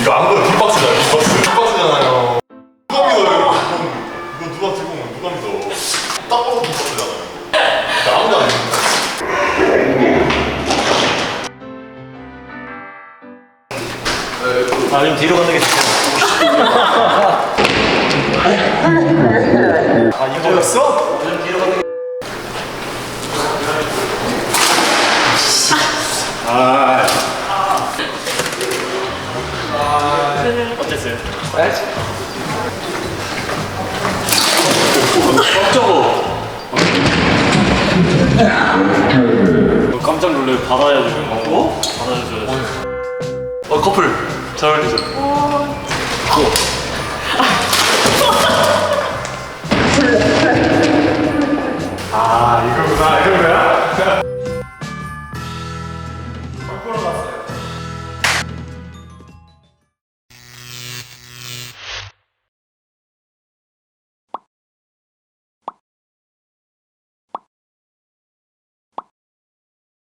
이거 안 그래도 뒷박스잖아요 뒷박스 뒷박스잖아요 누가 믿어요 이거 이거 누가 들고 오면 누가 믿어 딱 봐도 뒷박스잖아요 나 아무도 안 믿는다 아, 좀 뒤로 가는 게 좋겠네. 아, 이거였어? 좀 뒤로 가는 게. 아. 어땠어요? 깜짝어. 깜짝 놀래 받아야지. 어? 받아줘야지. 어 커플 잘 어울리죠? 아이